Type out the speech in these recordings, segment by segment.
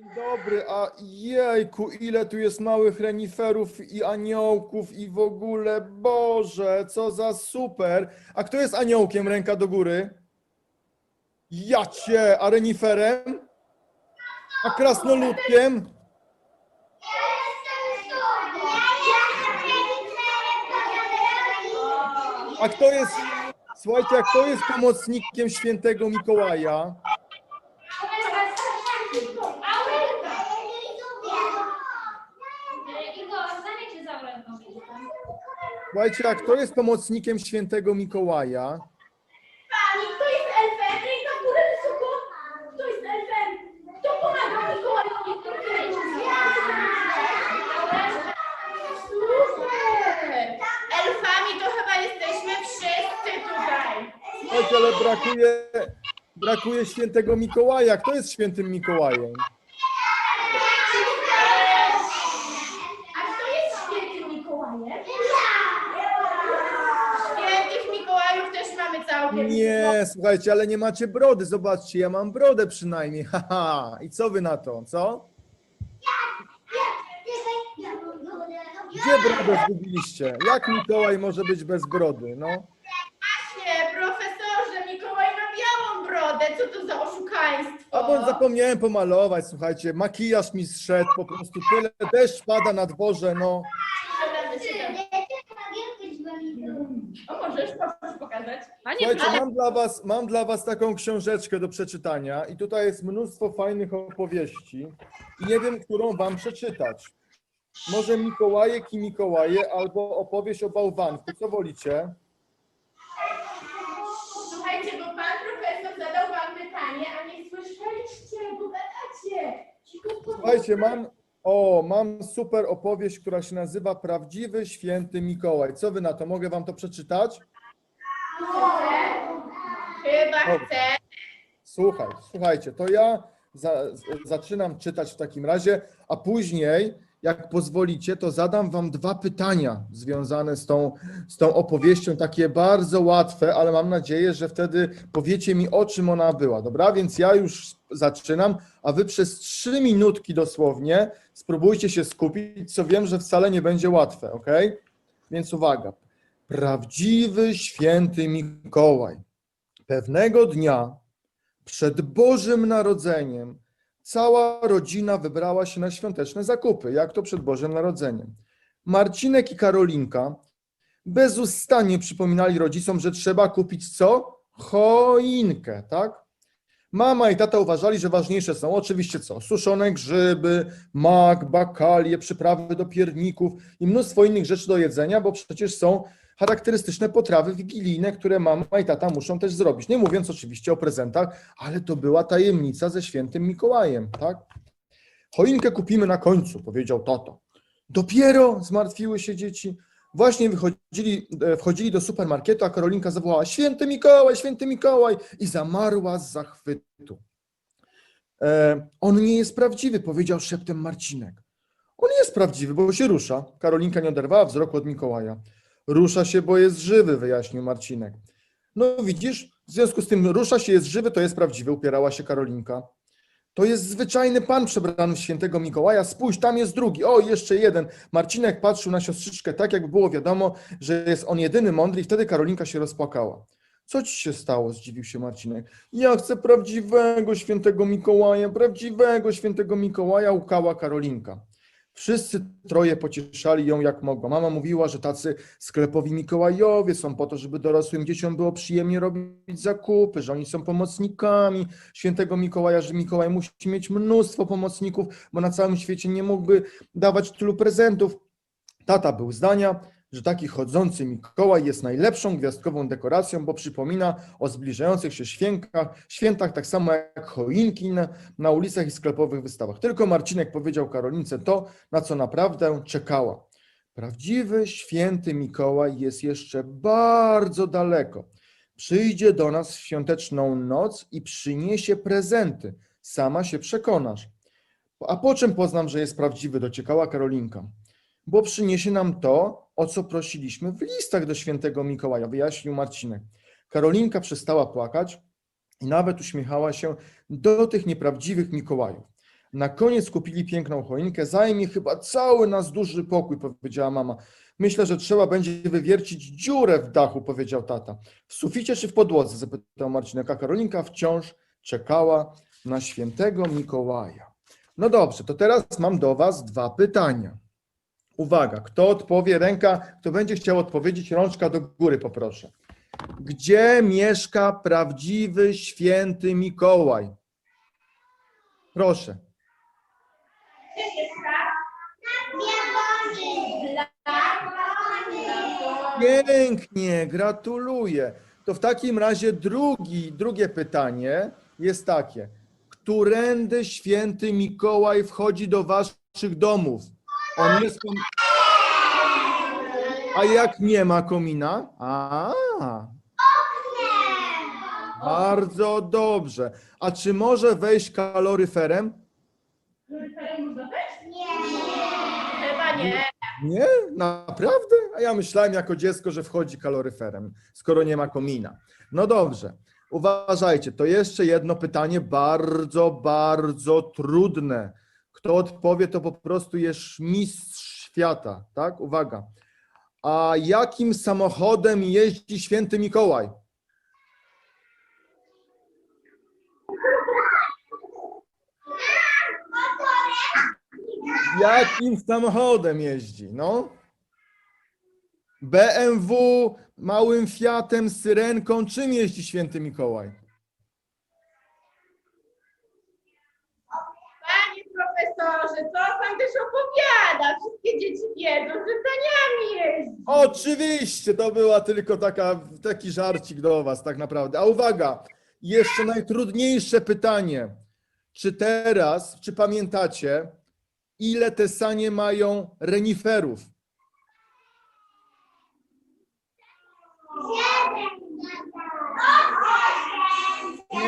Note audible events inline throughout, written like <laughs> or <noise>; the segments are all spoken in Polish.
Dzień dobry, a jejku, ile tu jest małych reniferów i aniołków i w ogóle, Boże, co za super. A kto jest aniołkiem? Ręka do góry. Jacie, a reniferem? A krasnoludkiem? A kto jest, słuchajcie, a kto jest pomocnikiem świętego Mikołaja? Słuchajcie, a kto jest pomocnikiem świętego Mikołaja? Pani, kto jest elfem? Ręka w górę wysoko. Kto jest elfem? Kto pomaga Mikołajowi? Kto Super! Elfami to chyba jesteśmy wszyscy tutaj. Słuchajcie, ale brakuje, brakuje świętego Mikołaja. Kto jest świętym Mikołajem? A kto jest świętym Mikołajem? Świętych Całkiem. Nie, słuchajcie, ale nie macie brody. Zobaczcie, ja mam brodę przynajmniej. <laughs> Haha. I co wy na to, co? Gdzie brodę zgubiliście? Jak Mikołaj może być bez brody? No. Właśnie, profesorze, Mikołaj ma białą brodę. Co to za oszukaństwo? A bo zapomniałem pomalować, słuchajcie. Makijaż mi zszedł, po prostu tyle. Deszcz pada na dworze, no. O, możesz, możesz pokazać. Słuchajcie, mam dla, was, mam dla was taką książeczkę do przeczytania i tutaj jest mnóstwo fajnych opowieści i nie wiem, którą wam przeczytać. Może Mikołajek i Mikołaje albo opowieść o bałwanku. Co wolicie? Słuchajcie, bo pan profesor zadał wam pytanie, a nie słyszeliście, bo gadacie. Cicho, Słuchajcie, mam, o, mam super opowieść, która się nazywa Prawdziwy Święty Mikołaj. Co wy na to? Mogę wam to przeczytać? Chyba Dobrze. chcę. Słuchaj, słuchajcie, to ja za, zaczynam czytać w takim razie, a później, jak pozwolicie, to zadam wam dwa pytania związane z tą, z tą opowieścią, takie bardzo łatwe, ale mam nadzieję, że wtedy powiecie mi, o czym ona była, dobra? Więc ja już zaczynam, a wy przez trzy minutki dosłownie spróbujcie się skupić, co wiem, że wcale nie będzie łatwe, ok? Więc uwaga. Prawdziwy święty Mikołaj. Pewnego dnia przed Bożym Narodzeniem cała rodzina wybrała się na świąteczne zakupy. Jak to przed Bożym Narodzeniem? Marcinek i Karolinka bezustannie przypominali rodzicom, że trzeba kupić co? Choinkę, tak? Mama i tata uważali, że ważniejsze są oczywiście co? Suszone grzyby, mak, bakalie, przyprawy do pierników i mnóstwo innych rzeczy do jedzenia, bo przecież są charakterystyczne potrawy wigilijne, które mama i tata muszą też zrobić. Nie mówiąc oczywiście o prezentach, ale to była tajemnica ze świętym Mikołajem, tak? Choinkę kupimy na końcu, powiedział tato. Dopiero zmartwiły się dzieci. Właśnie wychodzili, e, wchodzili do supermarketu, a Karolinka zawołała: Święty Mikołaj, święty Mikołaj! i zamarła z zachwytu. E, on nie jest prawdziwy, powiedział szeptem Marcinek. On jest prawdziwy, bo się rusza. Karolinka nie oderwała wzroku od Mikołaja. Rusza się, bo jest żywy, wyjaśnił Marcinek. No widzisz, w związku z tym rusza się, jest żywy, to jest prawdziwy, upierała się Karolinka. To jest zwyczajny pan przebrany w świętego Mikołaja. Spójrz, tam jest drugi. O, jeszcze jeden. Marcinek patrzył na siostrzyczkę tak, jakby było wiadomo, że jest on jedyny mądry i wtedy Karolinka się rozpłakała. Co ci się stało? Zdziwił się Marcinek. Ja chcę prawdziwego świętego Mikołaja, prawdziwego świętego Mikołaja, łkała Karolinka. Wszyscy troje pocieszali ją jak mogła. Mama mówiła, że tacy sklepowi Mikołajowie są po to, żeby dorosłym dzieciom było przyjemnie robić zakupy, że oni są pomocnikami świętego Mikołaja, że Mikołaj musi mieć mnóstwo pomocników, bo na całym świecie nie mógłby dawać tylu prezentów. Tata był zdania, że taki chodzący Mikołaj jest najlepszą gwiazdkową dekoracją, bo przypomina o zbliżających się świętach, świętach tak samo jak choinki na, na ulicach i sklepowych wystawach. Tylko Marcinek powiedział Karolince to, na co naprawdę czekała. Prawdziwy święty Mikołaj jest jeszcze bardzo daleko. Przyjdzie do nas w świąteczną noc i przyniesie prezenty. Sama się przekonasz. A po czym poznam, że jest prawdziwy? Dociekała Karolinka. Bo przyniesie nam to, o co prosiliśmy w listach do świętego Mikołaja, wyjaśnił Marcinek. Karolinka przestała płakać i nawet uśmiechała się do tych nieprawdziwych Mikołajów. Na koniec kupili piękną choinkę, zajmie chyba cały nas duży pokój, powiedziała mama. Myślę, że trzeba będzie wywiercić dziurę w dachu, powiedział tata. W suficie czy w podłodze? zapytał Marcinek, a Karolinka wciąż czekała na świętego Mikołaja. No dobrze, to teraz mam do Was dwa pytania. Uwaga, kto odpowie, ręka, kto będzie chciał odpowiedzieć, rączka do góry poproszę. Gdzie mieszka prawdziwy święty Mikołaj? Proszę. Pięknie, gratuluję. To w takim razie drugi, drugie pytanie jest takie. Którędy święty Mikołaj wchodzi do waszych domów? On jest kom... A jak nie ma komina? A, bardzo dobrze. A czy może wejść kaloryferem? Chyba nie. Nie, naprawdę? A ja myślałem jako dziecko, że wchodzi kaloryferem, skoro nie ma komina. No dobrze, uważajcie, to jeszcze jedno pytanie bardzo, bardzo trudne. Kto odpowie, to po prostu jest mistrz świata, tak? Uwaga. A jakim samochodem jeździ święty Mikołaj? Jakim samochodem jeździ? No. BMW, małym Fiatem, Syrenką. Czym jeździ święty Mikołaj? Panie profesorze, co pan też opowiada? Wszystkie dzieci wiedzą, że saniami jeździ. Oczywiście, to była tylko taka, taki żarcik do Was, tak naprawdę. A uwaga, jeszcze najtrudniejsze pytanie. Czy teraz, czy pamiętacie, ile te sanie mają reniferów?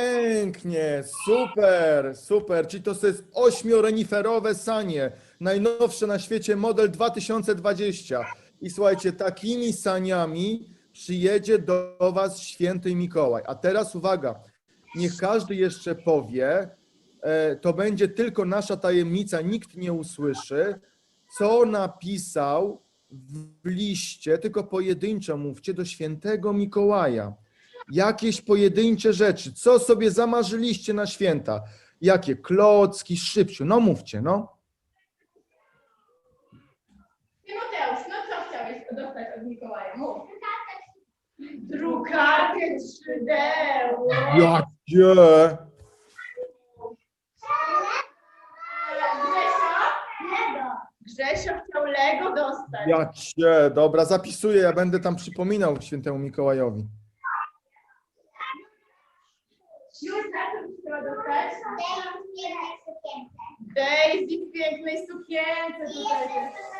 Pięknie, super, super. Czyli to jest ośmioreniferowe sanie, najnowsze na świecie, model 2020. I słuchajcie, takimi saniami przyjedzie do Was święty Mikołaj. A teraz uwaga, niech każdy jeszcze powie, e, to będzie tylko nasza tajemnica, nikt nie usłyszy, co napisał w liście, tylko pojedynczo mówcie, do świętego Mikołaja jakieś pojedyncze rzeczy. Co sobie zamarzyliście na święta? Jakie klocki, szybciu? No mówcie, no. Tymoteusz, no co chciałeś dostać od Mikołaja? Mów. Drukarkę 3D. Jakie? Grzesio chciał Lego dostać. Jakie? Dobra, zapisuję, ja będę tam przypominał świętemu Mikołajowi. Julka, co byś chciała dostać? Daisy w pięknej sukience tutaj jest.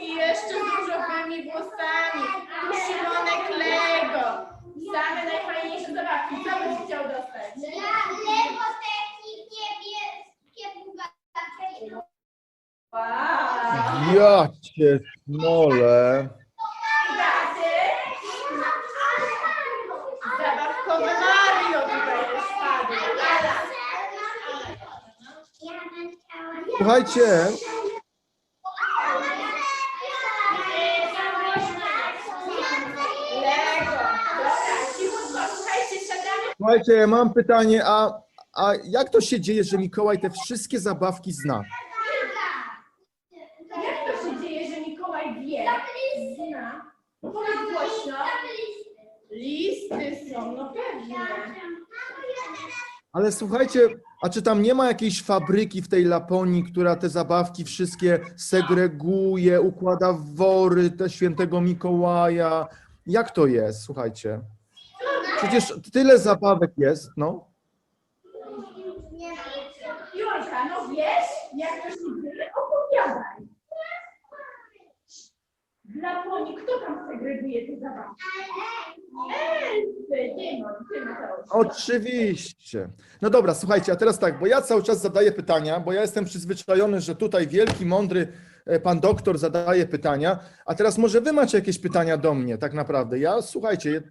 I jeszcze z różowymi włosami. Tu Szymonek Lego. Same najfajniejsze zabawki. Co byś chciał dostać? Wow. Jakie smole. Daty? Zabawkowy Mario tutaj jest padł. Słuchajcie, słuchajcie, mam pytanie, a, a jak to się dzieje, że Mikołaj te wszystkie zabawki zna? Jak to się dzieje, że Mikołaj wie? Zna. Powiedz głośno. Listy są, no pewnie. Ale słuchajcie, a czy tam nie ma jakiejś fabryki w tej Laponii, która te zabawki wszystkie segreguje, układa w wory te świętego Mikołaja? Jak to jest? Słuchajcie. Przecież tyle zabawek jest, no. Julka, no wiesz, jak to się dzieje? Opowiadaj. Dla Poni, kto tam segreguje te zabawki? Elfy, Dymon, ty Mateusz. Oczywiście. No dobra, słuchajcie, a teraz tak, bo ja cały czas zadaję pytania, bo ja jestem przyzwyczajony, że tutaj wielki, mądry e, pan doktor zadaje pytania, a teraz może wy macie jakieś pytania do mnie, tak naprawdę. Ja, słuchajcie,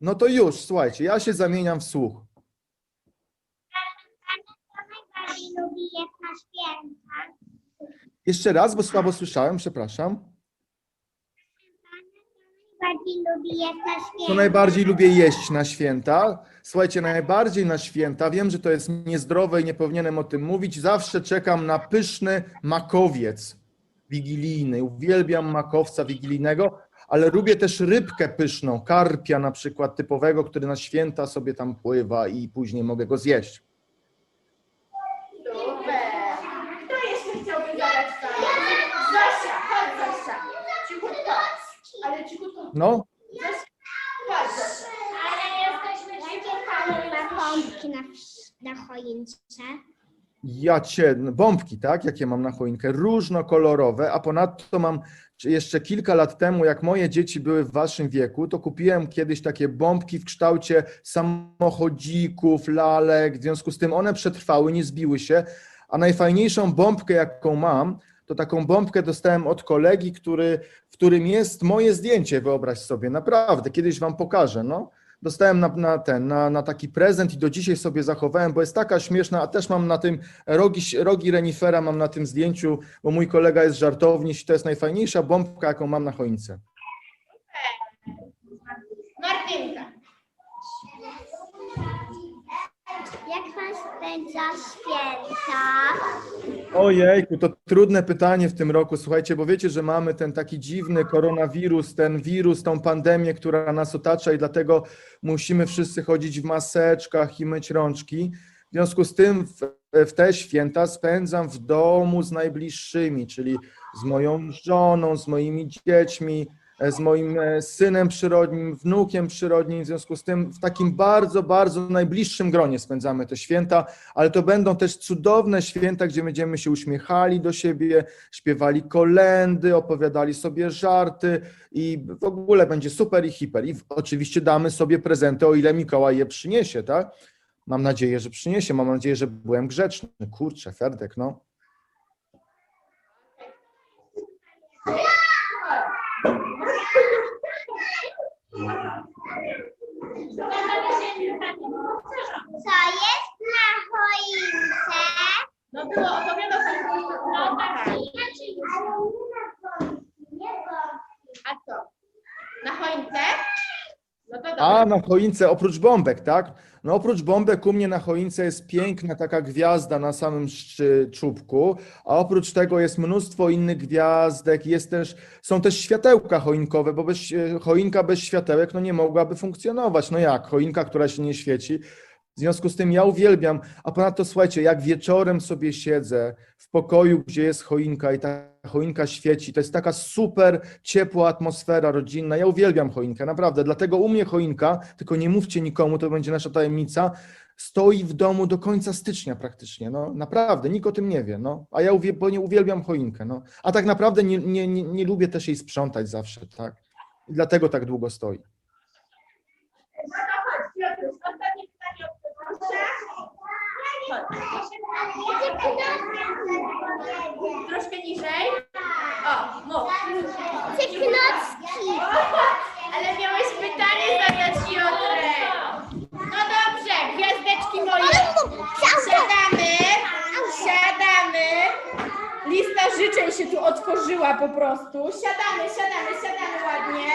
no to już, słuchajcie, ja się zamieniam w słuch. Jeszcze raz, bo słabo słyszałem, przepraszam. Bardziej lubi jest na święta. Co najbardziej lubię jeść na święta? Słuchajcie, najbardziej na święta, wiem, że to jest niezdrowe i nie powinienem o tym mówić, zawsze czekam na pyszny makowiec wigilijny. Uwielbiam makowca wigilijnego, ale lubię też rybkę pyszną, karpia na przykład typowego, który na święta sobie tam pływa i później mogę go zjeść. Super. Kto jeszcze chciałby zadać pytanie? Zosia, chodź Zosia. Cichutko. Ale cichutko. No. Ale jesteśmy pompki na, na choince? Ja cię, no, bombki, tak, jakie mam na choinkę, różnokolorowe, a ponadto mam czy jeszcze kilka lat temu, jak moje dzieci były w waszym wieku, to kupiłem kiedyś takie bombki w kształcie samochodzików, lalek, w związku z tym one przetrwały, nie zbiły się, a najfajniejszą bombkę, jaką mam, to taką bombkę dostałem od kolegi, który, w którym jest moje zdjęcie, wyobraź sobie, naprawdę, kiedyś wam pokażę, no. Dostałem na, na ten, na, na taki prezent i do dzisiaj sobie zachowałem, bo jest taka śmieszna, a też mam na tym rogi, rogi renifera, mam na tym zdjęciu, bo mój kolega jest żartowniś to jest najfajniejsza bombka, jaką mam na choince. Martynka. Pan spędza święta? Ojejku, to trudne pytanie w tym roku, słuchajcie, bo wiecie, że mamy ten taki dziwny koronawirus, ten wirus, tą pandemię, która nas otacza i dlatego musimy wszyscy chodzić w maseczkach i myć rączki. W związku z tym w, w te święta spędzam w domu z najbliższymi, czyli z moją żoną, z moimi dziećmi, z moim e, synem przyrodnim, wnukiem przyrodnim. W związku z tym w takim bardzo, bardzo najbliższym gronie spędzamy te święta, ale to będą też cudowne święta, gdzie będziemy się uśmiechali do siebie, śpiewali kolendy, opowiadali sobie żarty i w ogóle będzie super i hiper. I oczywiście damy sobie prezenty, o ile Mikołaj je przyniesie, tak? Mam nadzieję, że przyniesie. Mam nadzieję, że byłem grzeczny. Kurczę, Ferdek, no. Co jest na choince? No było, opowiadał. No tak. A co? Na choince? No A na choince, oprócz bombek, tak? No oprócz bombek u mnie na choince jest piękna taka gwiazda na samym szczy- czubku, a oprócz tego jest mnóstwo innych gwiazdek, jest też, są też światełka choinkowe, bo bez, e, choinka bez światełek no nie mogłaby funkcjonować. No jak? Choinka, która się nie świeci. W związku z tym ja uwielbiam, a ponadto słuchajcie, jak wieczorem sobie siedzę w pokoju, gdzie jest choinka i ta choinka świeci, to jest taka super ciepła atmosfera rodzinna. Ja uwielbiam choinkę, naprawdę. Dlatego u mnie choinka, tylko nie mówcie nikomu, to będzie nasza tajemnica, stoi w domu do końca stycznia praktycznie. No naprawdę, nikt o tym nie wie. No. A ja uwie, bo nie uwielbiam choinkę. No. A tak naprawdę nie, nie, nie, nie lubię też jej sprzątać zawsze, tak? I dlatego tak długo stoi. No to chodź, Piotruś, ostatnie pytanie od Piotrusza. Chodź. Troszkę niżej. O, mów. Cyknocki. Ale miałeś pytanie zamiast Piotrek. No dobrze, gwiazdeczki moje. Siadamy, siadamy. Lista życzeń się tu otworzyła po prostu. Siadamy, siadamy, siadamy ładnie.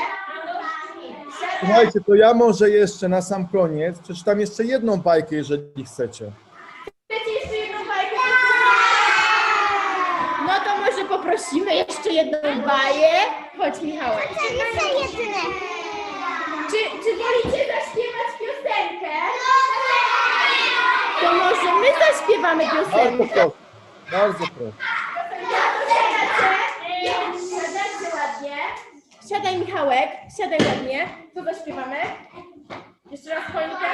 Siadamy. Słuchajcie, to ja może jeszcze na sam koniec przeczytam jeszcze jedną bajkę, jeżeli. Chcecie jeszcze jedną bajkę? No to może poprosimy jeszcze jedną baję. Chodź Michałek. Jeszcze jedne. Czy, czy wolicie zaśpiewać piosenkę? To może my zaśpiewamy Bardzo piosenkę. proszę. Bardzo proszę. Siadajcie, siadajcie ładnie. Siadaj Michałek, siadaj ładnie. Co zaśpiewamy? Jeszcze raz choinkę.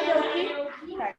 Aniołki. Tak.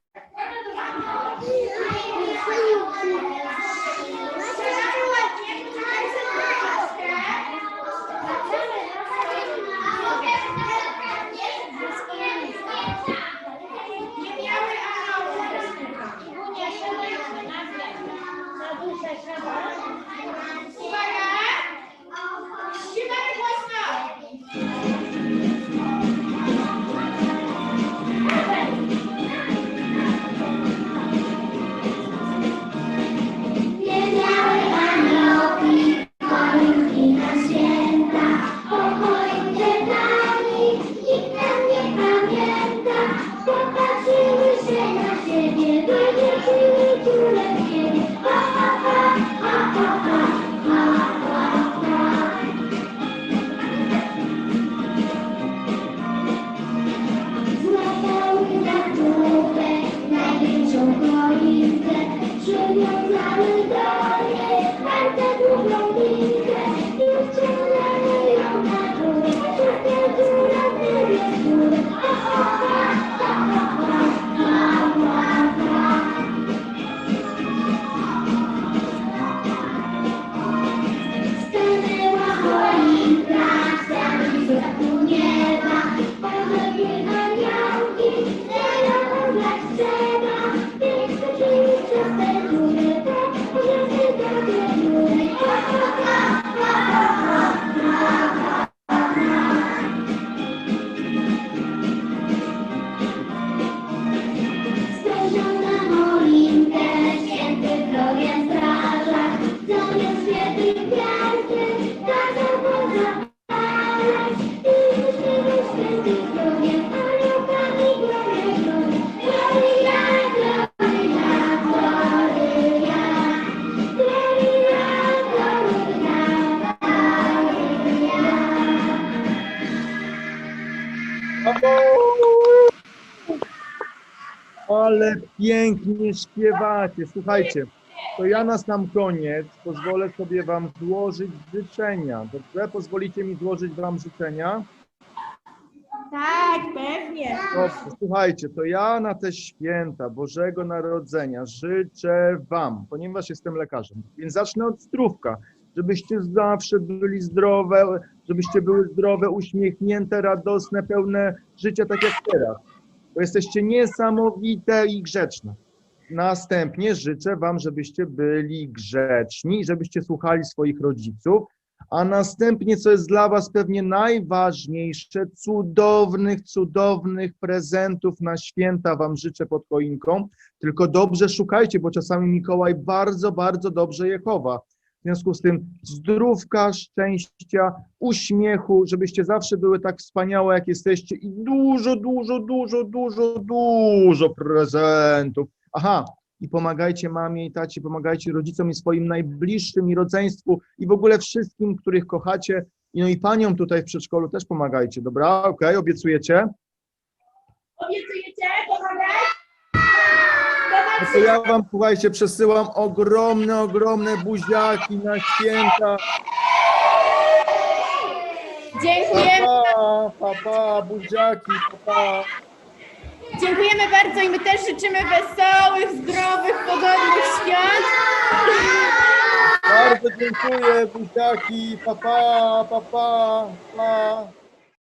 Ale pięknie śpiewacie. Słuchajcie, to ja na sam koniec pozwolę sobie Wam złożyć życzenia. Dobrze? Pozwolicie mi złożyć Wam życzenia? Tak, pewnie. Dobrze, słuchajcie, to ja na te święta Bożego Narodzenia życzę Wam, ponieważ jestem lekarzem, więc zacznę od zdrówka, żebyście zawsze byli zdrowe, żebyście były zdrowe, uśmiechnięte, radosne, pełne życia, tak jak teraz, bo jesteście niesamowite i grzeczne. Następnie życzę Wam, żebyście byli grzeczni, żebyście słuchali swoich rodziców, a następnie, co jest dla Was pewnie najważniejsze, cudownych, cudownych prezentów na święta Wam życzę pod choinką. Tylko dobrze szukajcie, bo czasami Mikołaj bardzo, bardzo dobrze je chowa. W związku z tym zdrówka, szczęścia, uśmiechu, żebyście zawsze były tak wspaniałe, jak jesteście i dużo, dużo, dużo, dużo, dużo prezentów. Aha, i pomagajcie mamie i tacie, pomagajcie rodzicom i swoim najbliższym i rodzeństwu i w ogóle wszystkim, których kochacie. I No i paniom tutaj w przedszkolu też pomagajcie, dobra? Okej, obiecujecie? Obiecujecie pomagać? No to ja wam, słuchajcie, przesyłam ogromne, ogromne buziaki na święta. Dziękujemy, Pa, pa, pa, buziaki, pa, pa. dziękujemy bardzo i my też życzymy wesołych, zdrowych, pogodnych świąt. Bardzo dziękuję, buziaki, pa, pa, pa, pa, pa.